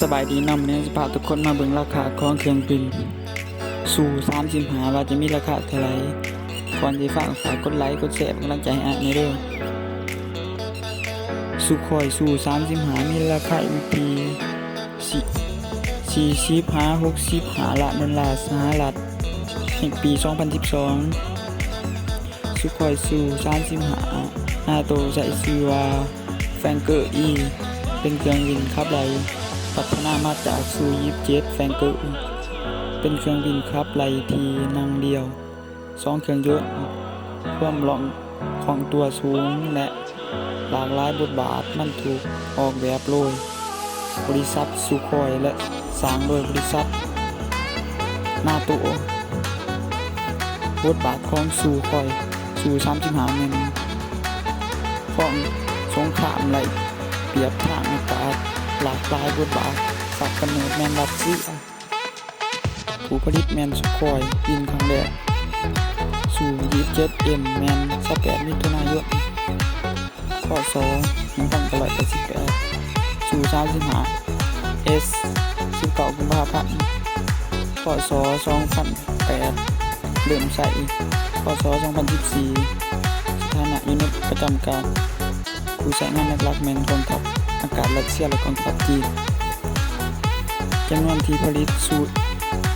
สบายดีนำเนี่ยจะพาทุกคนมาเบิ่งราคาของเครื่องบิน สู่30หาว่าจะมีราคาเท่าไรก่อนที่ฝากฝากกดไลค์กดแชร์กำลังใจให้อ่านในเด้อสู่อยสู่30หามีราคาอยู่ที่สี่สิบหา60หาละดอลลาสหรัฐในปี 2012 สุคอยสู่30หาหน้าโตใส่ชื่อว่าแฟงเกอร์อี เป็นเครื่องบินขับไล่ พัฒนามาจากซูยิบเจ็ตแฟงเกอร์เป็นเครื่องบินขับไล่ทีนั่งเดียวสองเครื่องยนต์ความหลองของตัวสูงและหลากหลายบทบาทมันถูกออกแบบโดยบริษัทสุคอยและสร้างโดยบริษัทนาโตะบทบาทของสูคอยสู35เมนของสงครามไหลเปรียบทางอากาศ หลากหลายบทบาทฝากกำเนิดแมนดับซี่ผู้ผลิตแมนสคอยยินครั้งแรกสู่ยีเจ็ดเอ็มแมนสแปดมิถุนายนข้อสองหนึ่งพันเก้าร้อยแปดสิบแปดสู่สามสิบห้าเอสสิบเก้ากุมภาพันธ์ข้อสองสองพันแปดเริ่มใส่ข้อสองสองพันสิบสี่สถานะยูนิตประจำการผู้ใช้งานในหลักแมนคนงทับ อากาศรัสเซียและกองทัพจีนจำนวนที่ผลิตสู่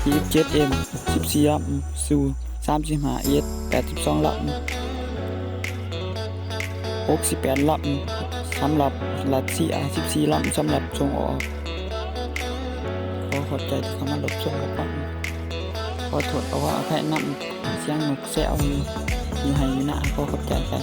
27M 14ลำสู่ 35S 82ลำ68ลำสำหรับรัสเซีย14ลำสำหรับส่งออก ขอขอบใจที่เข้ามารับชมรับฟังขอโทษเอาว่าอภัยนำเสียงนกแซวอยู่ให้อยู่หน้าขอขอบใจไป